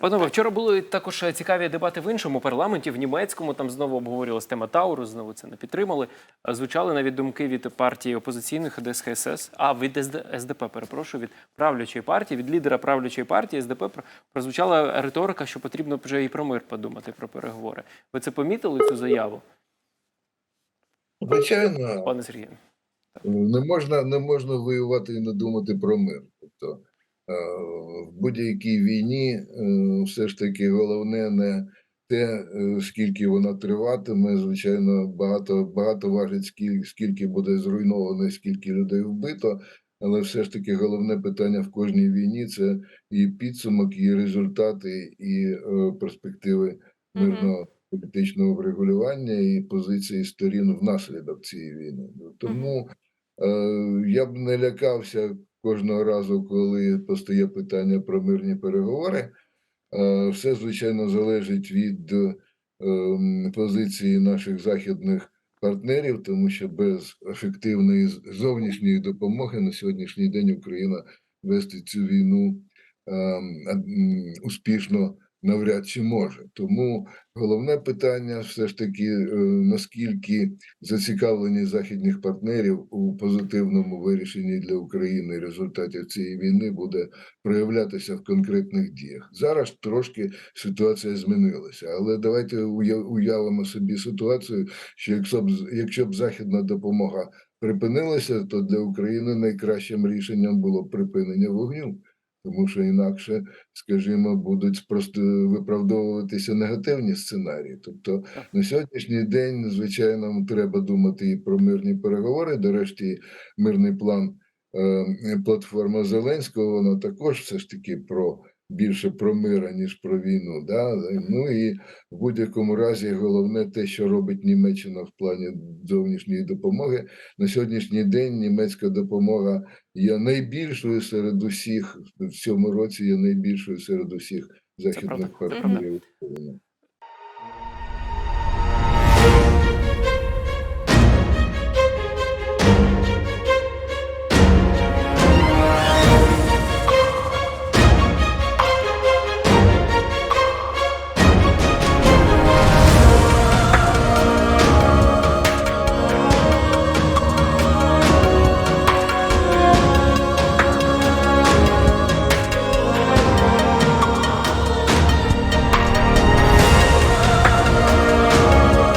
Панове, вчора були також цікаві дебати в іншому парламенті, в німецькому. Там знову обговорювалась тема Тауру, знову це не підтримали. Е, Звучали навіть думки від партії опозиційних ДСХСС, а від СД, СДП, перепрошую, від правлячої партії, від лідера правлячої партії СДП про- прозвучала риторика, що потрібно вже і про мир подумати, про переговори. Ви це помітили цю заяву, Звичайно, пане Сергію? не можна, не можна воювати і не думати про мир. Тобто е, в будь-якій війні е, все ж таки головне не те, е, скільки вона триватиме. Звичайно, багато, багато важить, скільки, скільки буде зруйновано, скільки людей вбито. Але все ж таки головне питання в кожній війні це і підсумок, і результати, і е, перспективи мирного політичного врегулювання і позиції сторін внаслідок цієї війни. Тому е, я б не лякався кожного разу, коли постає питання про мирні переговори. Е, все, звичайно, залежить від ем, позиції наших західних партнерів, тому що без ефективної зовнішньої допомоги на сьогоднішній день Україна вести цю війну ем, успішно навряд чи може. Тому головне питання все ж таки е, наскільки зацікавленість західних партнерів у позитивному вирішенні для України результатів цієї війни буде проявлятися в конкретних діях. Зараз трошки ситуація змінилася, але давайте уявимо собі ситуацію, що якщо б якщо б західна допомога припинилася, то для України найкращим рішенням було припинення вогню. Тому що інакше, скажімо, будуть просто виправдовуватися негативні сценарії. Тобто на сьогоднішній день, звичайно, треба думати і про мирні переговори. До решті, мирний план е, платформа Зеленського, вона також все ж таки про більше про мир, ніж про війну. Да? Ну і в будь-якому разі головне те, що робить Німеччина в плані зовнішньої допомоги. На сьогоднішній день німецька допомога є найбільшою серед усіх в цьому році. Є найбільшою серед усіх західних партнерів.